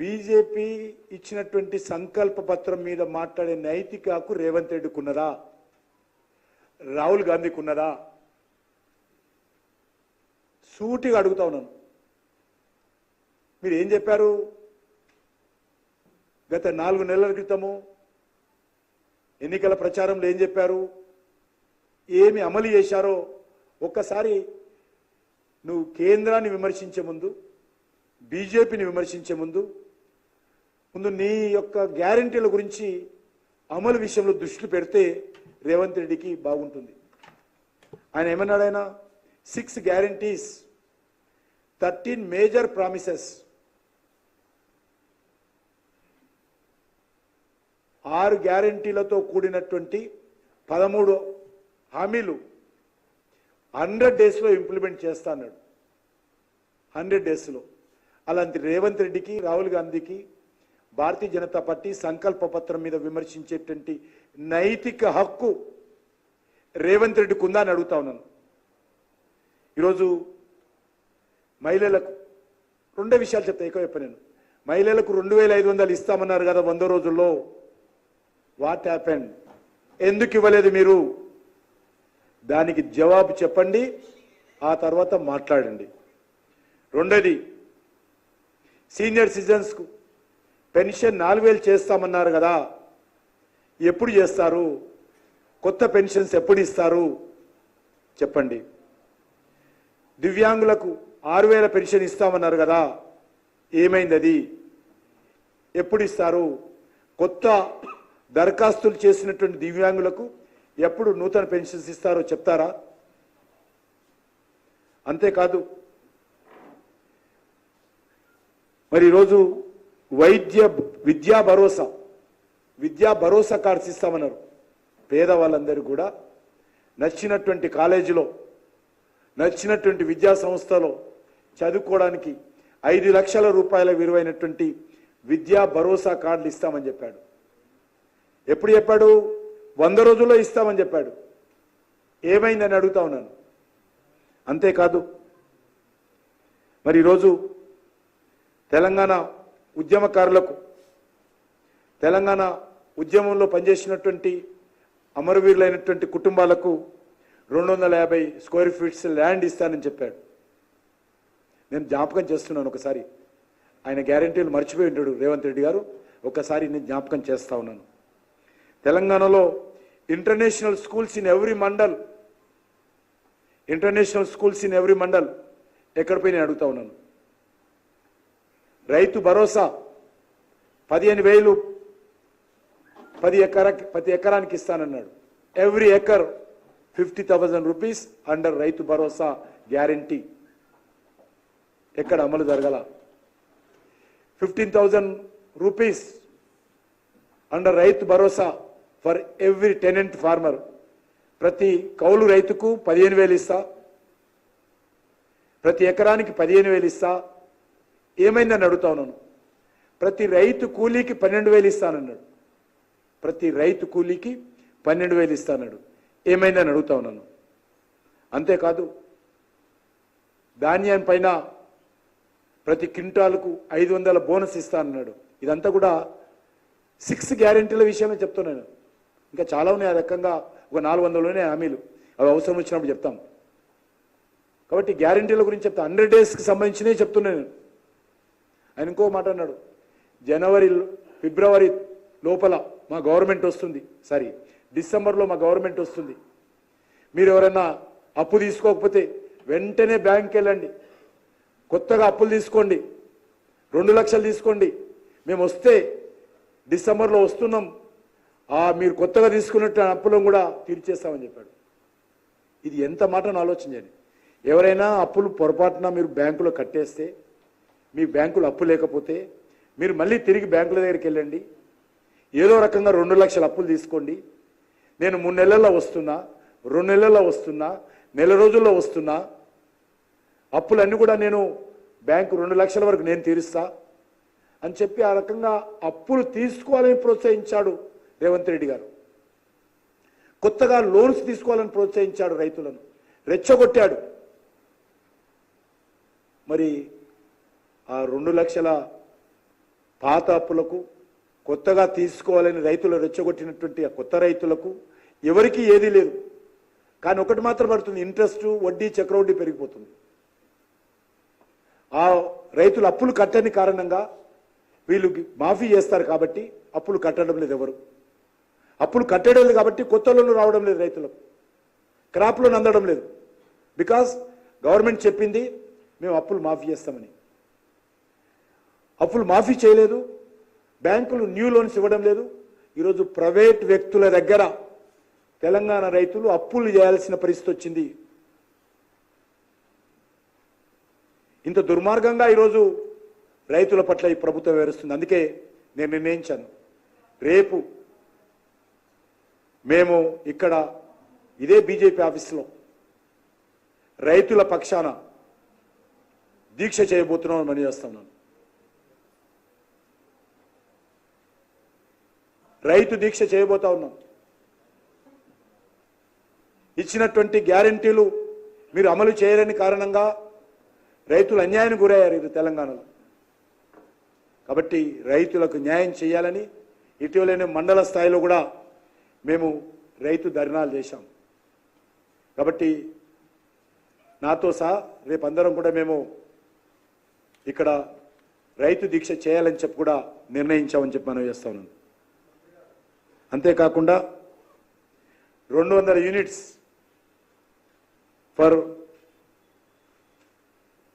BJP ఇచ్చినటువంటి సంకల్ప పత్రం మీద మాట్లాడే నైతిక హక్కు రేవంత్ రెడ్డికి ఉన్నదా రాహుల్ గాంధీకి ఉన్నదా సూటిగా అడుగుతా ఉన్నాను. మీరు ఏం చెప్పారు? గత నాలుగు నెలల క్రితము ఎన్నికల ప్రచారంలో ఏం చెప్పారు? ఏమి అమలు చేశారో ఒక్కసారి నువ్వు కేంద్రాన్ని విమర్శించే ముందు బీజేపీని విమర్శించే ముందు ముందు నీ యొక్క గ్యారంటీల గురించి అమలు విషయంలో దృష్టి పెడితే రేవంత్ రెడ్డికి బాగుంటుంది. ఆయన ఏమన్నాడు ఆయన? Six guarantees thirteen major promises ఆరు గ్యారంటీలతో కూడినటువంటి పదమూడు హామీలు హండ్రెడ్ డేస్లో ఇంప్లిమెంట్ చేస్తా అన్నాడు. హండ్రెడ్ డేస్లో. అలాంటి రేవంత్ రెడ్డికి రాహుల్ గాంధీకి భారతీయ జనతా పార్టీ సంకల్ప పత్రం మీద విమర్శించేటువంటి నైతిక హక్కు రేవంత్ రెడ్డికి ఉందా అని అడుగుతా ఉన్నాను. ఈరోజు మహిళలకు రెండే విషయాలు చెప్తా ఎక్కువ చెప్పాను నేను. మహిళలకు రెండు వేల ఐదు వందలు ఇస్తామన్నారు కదా వంద రోజుల్లో. వాట్ హ్యాపెండ్ ఎందుకు ఇవ్వలేదు మీరు? దానికి జవాబు చెప్పండి ఆ తర్వాత మాట్లాడండి. రెండోది సీనియర్ సిటిజన్స్కు పెన్షన్ నాలుగు వేలు చేస్తామన్నారు కదా. ఎప్పుడు చేస్తారు? కొత్త పెన్షన్స్ ఎప్పుడు ఇస్తారు? చెప్పండి. దివ్యాంగులకు ఆరు వేల పెన్షన్ ఇస్తామన్నారు కదా. ఏమైంది అది ఎప్పుడు ఇస్తారు? కొత్త దరఖాస్తులు చేసినటువంటి దివ్యాంగులకు ఎప్పుడు నూతన పెన్షన్స్ ఇస్తారో చెప్తారా? అంతేకాదు. మరి ఈరోజు వైద్య విద్యా భరోసా. విద్యా భరోసా కార్డ్స్ ఇస్తామన్నారు. పేదవాళ్ళందరూ కూడా నచ్చినటువంటి కాలేజీలో నచ్చినటువంటి విద్యా సంస్థలో చదువుకోవడానికి ఐదు లక్షల రూపాయల విలువైనటువంటి విద్యా భరోసా కార్డులు ఇస్తామని చెప్పాడు. ఎప్పుడు చెప్పాడు? వంద రోజుల్లో ఇస్తామని చెప్పాడు. ఏమైందని అడుగుతా ఉన్నాను. అంతేకాదు మరి ఈరోజు తెలంగాణ ఉద్యమకారులకు. తెలంగాణ ఉద్యమంలో పనిచేసినటువంటి అమరవీరులైనటువంటి కుటుంబాలకు రెండు వందల యాభై స్క్వేర్ ఫీట్స్ ల్యాండ్ ఇస్తానని చెప్పాడు. నేను జ్ఞాపకం చేస్తున్నాను ఒకసారి. ఆయన గ్యారంటీలు మర్చిపోయి ఉంటాడు రేవంత్ రెడ్డి గారు. ఒకసారి నేను జ్ఞాపకం చేస్తా ఉన్నాను. తెలంగాణలో international schools in every mandal international schools in every mandal ఎక్కడ పోయి నేను అడుగుతా ఉన్నాను. రైతు భరోసా పదిహేను వేలు పది ఎకరా ప్రతి ఎకరానికి ఇస్తానన్నాడు. Every acre fifty thousand rupees under Rythu Bharosa guarantee ఎక్కడ అమలు జరగల? Fifteen thousand rupees under Rythu Bharosa for every tenant farmer ప్రతి కౌలు రైతుకు పదిహేను వేలు ఇస్తా. ప్రతి ఎకరానికి పదిహేను వేలు ఇస్తా. ఏమైందని అడుగుతా ఉన్నాను. ప్రతి రైతు కూలీకి పన్నెండు వేలు ఇస్తానన్నాడు. ప్రతి రైతు కూలీకి పన్నెండు వేలు ఇస్తానన్నాడు. ఏమైందని అడుగుతా ఉన్నాను. అంతేకాదు ధాన్యం పైన ప్రతి క్వింటాలకు ఐదు వందల బోనస్ ఇస్తానన్నాడు. ఇదంతా కూడా సిక్స్ గ్యారెంటీల విషయమే చెప్తున్నాను ఇంకా చాలా ఉన్నాయి. ఆ రకంగా ఒక నాలుగు వందలోనే హామీలు. అవి అవసరం వచ్చినప్పుడు చెప్తాం. కాబట్టి గ్యారెంటీల గురించి చెప్తా. హండ్రెడ్ డేస్కి సంబంధించినవి చెప్తున్నాను ఆయన ఇంకో మాట అన్నాడు జనవరి ఫిబ్రవరి లోపల మా గవర్నమెంట్ వస్తుంది. సారీ డిసెంబర్లో మా గవర్నమెంట్ వస్తుంది. మీరు ఎవరైనా అప్పు తీసుకోకపోతే వెంటనే బ్యాంక్కి వెళ్ళండి. కొత్తగా అప్పులు తీసుకోండి. రెండు లక్షలు తీసుకోండి. మేము వస్తే డిసెంబర్లో వస్తున్నాం. ఆ మీరు కొత్తగా తీసుకున్నట్టు అప్పులను కూడా తీర్చేస్తామని చెప్పాడు. ఇది ఎంత మాటను ఆలోచించండి ఎవరైనా అప్పులు పొరపాటున మీరు బ్యాంకులో కట్టేస్తే మీ బ్యాంకులో అప్పు లేకపోతే మీరు మళ్ళీ తిరిగి బ్యాంకుల దగ్గరికి వెళ్ళండి. ఏదో రకంగా రెండు లక్షల అప్పులు తీసుకోండి. నేను మూడు నెలల్లో వస్తున్నా రెండు నెలల్లో వస్తున్నా నెల రోజుల్లో వస్తున్నా. అప్పులన్నీ కూడా నేను బ్యాంకు రెండు లక్షల వరకు నేను తీరుస్తా అని చెప్పి ఆ రకంగా అప్పులు తీసుకోవాలని ప్రోత్సహించాడు రేవంత్ రెడ్డి గారు. కొత్తగా లోన్స్ తీసుకోవాలని ప్రోత్సహించాడు రైతులను. రెచ్చగొట్టాడు. మరి ఆ రెండు లక్షల పాత అప్పులకు కొత్తగా తీసుకోవాలని రైతులు రెచ్చగొట్టినటువంటి ఆ కొత్త రైతులకు ఎవరికీ ఏదీ లేదు. కానీ ఒకటి మాత్రం పడుతుంది ఇంట్రెస్ట్ వడ్డీ చక్రవడ్డీ పెరిగిపోతుంది. ఆ రైతులు అప్పులు కట్టని కారణంగా వీళ్ళు మాఫీ చేస్తారు కాబట్టి అప్పులు కట్టడం లేదు ఎవరు. అప్పులు కట్టడం లేదు కాబట్టి కొత్త లోన్లు రావడం లేదు రైతులకు. క్రాప్ లోన్ అందడం లేదు. బికాస్ గవర్నమెంట్ చెప్పింది మేము అప్పులు మాఫీ చేస్తామని. అప్పులు మాఫీ చేయలేదు. బ్యాంకులు న్యూ లోన్స్ ఇవ్వడం లేదు. ఈరోజు ప్రైవేట్ వ్యక్తుల దగ్గర తెలంగాణ రైతులు అప్పులు చేయాల్సిన పరిస్థితి వచ్చింది. ఇంత దుర్మార్గంగా ఈరోజు రైతుల పట్ల ఈ ప్రభుత్వం వివరిస్తుంది అందుకే నేను నిర్ణయించాను. రేపు మేము ఇక్కడ ఇదే బీజేపీ ఆఫీసులో రైతుల పక్షాన దీక్ష చేయబోతున్నాం పనిచేస్తున్నాను రైతు దీక్ష చేయబోతా ఉన్నాం. ఇచ్చినటువంటి గ్యారంటీలు మీరు అమలు చేయలేని కారణంగా రైతులు అన్యాయానికి గురయ్యారు ఇది తెలంగాణలో. కాబట్టి రైతులకు న్యాయం చేయాలని ఇటీవలనే మండల స్థాయిలో కూడా మేము రైతు ధర్నాలు చేశాం. కాబట్టి నాతో సహా రేపు అందరం కూడా మేము ఇక్కడ రైతు దీక్ష చేయాలని చెప్పి కూడా నిర్ణయించామని చెప్పి మనం చేస్తా ఉన్నాను అంతేకాకుండా రెండు వందల units for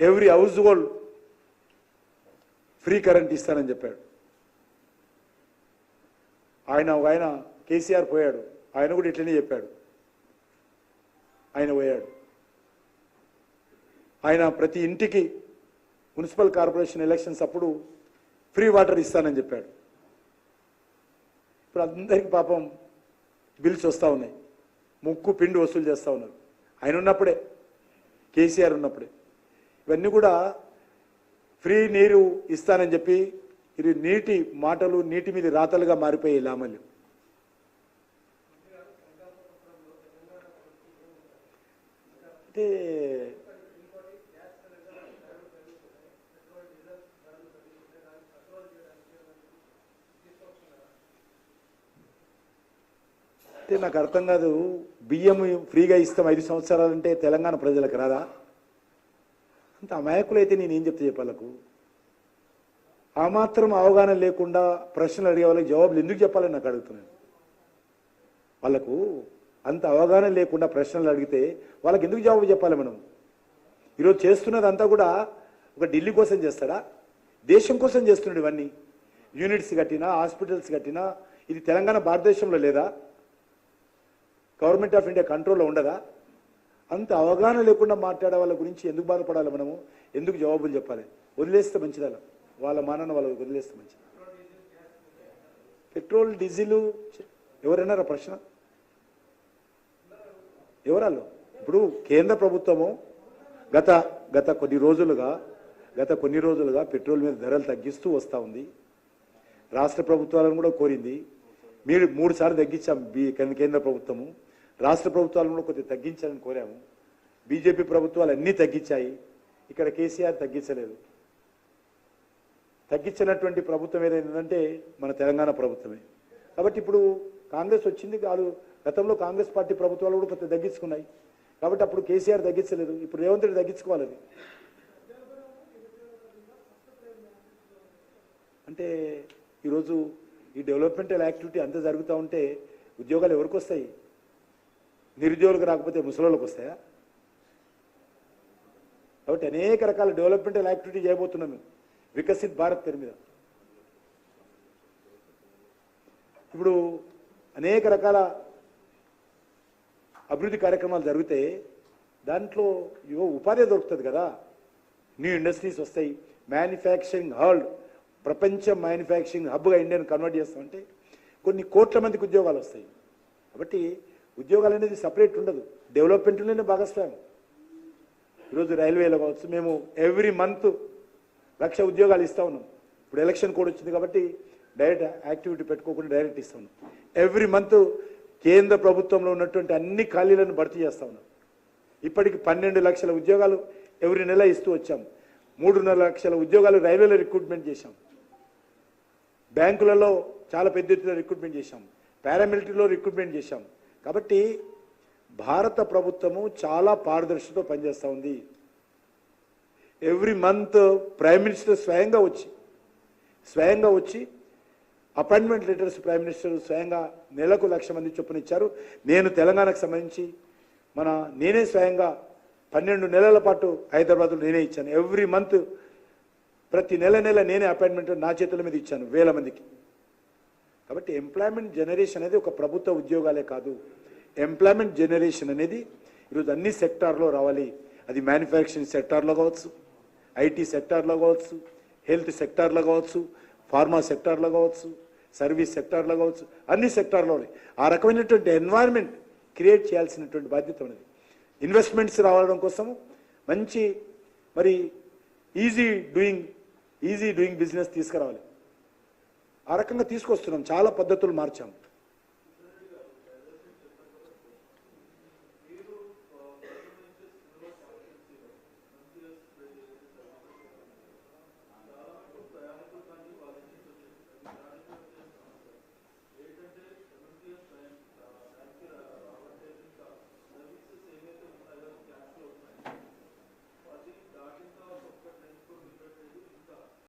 every household free current ఇస్తానని చెప్పాడు. ఆయన ఒక ఆయన కేసీఆర్ పోయాడు. ఆయన కూడా ఇట్లనే చెప్పాడు. ఆయన పోయాడు. ఆయన ప్రతి ఇంటికి మున్సిపల్ కార్పొరేషన్ ఎలక్షన్స్ అప్పుడు ఫ్రీ వాటర్ ఇస్తానని చెప్పాడు. ఇప్పుడు అందరికి పాపం బిల్స్ వస్తూ ఉన్నాయి. ముక్కు పిండి వసూలు చేస్తూ ఉన్నారు. ఆయన ఉన్నప్పుడే కేసీఆర్ ఉన్నప్పుడే. ఇవన్నీ కూడా ఫ్రీ నీరు ఇస్తానని చెప్పి ఇది నీటి మాటలు నీటి మీద రాతలుగా మారిపోయాయి లామల్లు అంటే అంటే నాకు అర్థం కాదు. బియ్యం ఫ్రీగా ఇస్తాం ఐదు సంవత్సరాలంటే తెలంగాణ ప్రజలకు రాదా? అంత అమాయకులైతే నేను ఏం చెప్తే చెప్పాలకు? ఆ మాత్రం అవగాహన లేకుండా ప్రశ్నలు అడిగే వాళ్ళకి జవాబులు ఎందుకు చెప్పాలని నాకు అడుగుతున్నాను వాళ్ళకు అంత అవగాహన లేకుండా ప్రశ్నలు అడిగితే వాళ్ళకి ఎందుకు జవాబు చెప్పాలి మనం? ఈరోజు చేస్తున్నది అంతా కూడా ఒక ఢిల్లీ కోసం చేస్తాడా? దేశం కోసం చేస్తున్నాడు ఇవన్నీ. యూనిట్స్ కట్టినా హాస్పిటల్స్ కట్టినా ఇది తెలంగాణ భారతదేశంలో లేదా? గవర్నమెంట్ ఆఫ్ ఇండియా కంట్రోల్లో ఉండదా? అంత అవగాహన లేకుండా మాట్లాడే వాళ్ళ గురించి ఎందుకు బాధపడాలి మనము? ఎందుకు జవాబులు చెప్పాలి? వదిలేస్తే మంచిదా? వాళ్ళ మానన్న వాళ్ళకి వదిలేస్తే మంచిది? పెట్రోల్ డీజిల్ ఎవరన్నారా ప్రశ్న. ఎవరాళ్ళు? ఇప్పుడు కేంద్ర ప్రభుత్వము గత గత కొన్ని రోజులుగా గత కొన్ని రోజులుగా పెట్రోల్ మీద ధరలు తగ్గిస్తూ వస్తూ ఉంది. రాష్ట్ర ప్రభుత్వాలను కూడా కోరింది. మీరు మూడు సార్లు తగ్గించాం కేంద్ర ప్రభుత్వము. రాష్ట్ర ప్రభుత్వాలను కూడా కొద్దిగా తగ్గించాలని కోరాము. బీజేపీ ప్రభుత్వాలు అన్నీ తగ్గించాయి. ఇక్కడ కేసీఆర్ తగ్గించలేదు. తగ్గించినటువంటి ప్రభుత్వం ఏదైందంటే మన తెలంగాణ ప్రభుత్వమే. కాబట్టి ఇప్పుడు కాంగ్రెస్ వచ్చింది కాదు గతంలో కాంగ్రెస్ పార్టీ ప్రభుత్వాలు కూడా కొంత తగ్గించుకున్నాయి. కాబట్టి అప్పుడు కేసీఆర్ తగ్గించలేదు. ఇప్పుడు రేవంత్ రెడ్డి తగ్గించుకోవాలి అంటే ఈరోజు ఈ డెవలప్మెంటల్ యాక్టివిటీ అంతా జరుగుతూ ఉంటే ఉద్యోగాలు ఎవరికి వస్తాయి? నిరుద్యోగులకు రాకపోతే ముసలోళ్ళకి వస్తాయా? కాబట్టి అనేక రకాల డెవలప్మెంటల్ యాక్టివిటీ చేయబోతున్నాం మేము. వికసిత్ భారత్ పేరు మీద. ఇప్పుడు అనేక రకాల అభివృద్ధి కార్యక్రమాలు జరిగితే దాంట్లో యువ ఉపాధి దొరుకుతుంది కదా. న్యూ ఇండస్ట్రీస్ వస్తాయి. మ్యానుఫ్యాక్చరింగ్ హాల్ ప్రపంచ మ్యానుఫ్యాక్చరింగ్ హబ్గా ఇండియాను కన్వర్ట్ చేస్తామంటే కొన్ని కోట్ల మందికి ఉద్యోగాలు వస్తాయి. కాబట్టి ఉద్యోగాలు అనేది సపరేట్ ఉండదు. డెవలప్మెంట్లోనే భాగస్వామి. ఈరోజు రైల్వేలో కావచ్చు మేము ఎవ్రీ మంత్ లక్ష ఉద్యోగాలు ఇస్తూ ఉన్నాం. ఇప్పుడు ఎలక్షన్ కోడ్ వచ్చింది కాబట్టి డైరెక్ట్ యాక్టివిటీ పెట్టుకోకుండా డైరెక్ట్ ఇస్తూ ఉన్నాం. ఎవ్రీ మంత్ కేంద్ర ప్రభుత్వంలో ఉన్నటువంటి అన్ని ఖాళీలను భర్తీ చేస్తా ఉన్నాం. ఇప్పటికి పన్నెండు లక్షల ఉద్యోగాలు ఎవ్రీ నెల ఇస్తూ వచ్చాం. మూడున్నర లక్షల ఉద్యోగాలు రైల్వేలో రిక్రూట్మెంట్ చేశాం. బ్యాంకులలో చాలా పెద్ద ఎత్తున రిక్రూట్మెంట్ చేశాం. పారామిలిటరీలో రిక్రూట్మెంట్ చేశాం. కాబట్టి భారత ప్రభుత్వము చాలా పారదర్శితో పనిచేస్తూ ఉంది. ఎవ్రీ మంత్ ప్రైమ్ మినిస్టర్ స్వయంగా వచ్చి స్వయంగా వచ్చి అపాయింట్మెంట్ లెటర్స్ ప్రైమ్ మినిస్టర్ స్వయంగా నెలకు లక్ష మంది చొప్పున ఇచ్చారు. నేను తెలంగాణకు సంబంధించి మన నేనే స్వయంగా పన్నెండు నెలల పాటు హైదరాబాద్లో నేనే ఇచ్చాను. ఎవ్రీ మంత్ ప్రతి నెల నెల నేనే అపాయింట్మెంట్ నా చేతుల మీద ఇచ్చాను వేల మందికి. కాబట్టి ఎంప్లాయ్మెంట్ జనరేషన్ అనేది ఒక ప్రభుత్వ ఉద్యోగాలే కాదు. ఎంప్లాయ్మెంట్ జనరేషన్ అనేది ఈరోజు అన్ని సెక్టార్లో రావాలి. అది మ్యానుఫ్యాక్చరింగ్ సెక్టార్లో కావచ్చు ఐటీ సెక్టార్లో కావచ్చు హెల్త్ సెక్టార్లో కావచ్చు ఫార్మా సెక్టార్లో కావచ్చు సర్వీస్ సెక్టార్లో కావచ్చు అన్ని సెక్టార్లో ఆ రకమైనటువంటి ఎన్వైర్న్మెంట్ క్రియేట్ చేయాల్సినటువంటి బాధ్యత ఉన్నది ఇన్వెస్ట్మెంట్స్ రావడం కోసం మంచి మరి easy doing easy doing business తీసుకురావాలి. ఆ రకంగా తీసుకొస్తున్నాం. చాలా పద్ధతులు మార్చాం.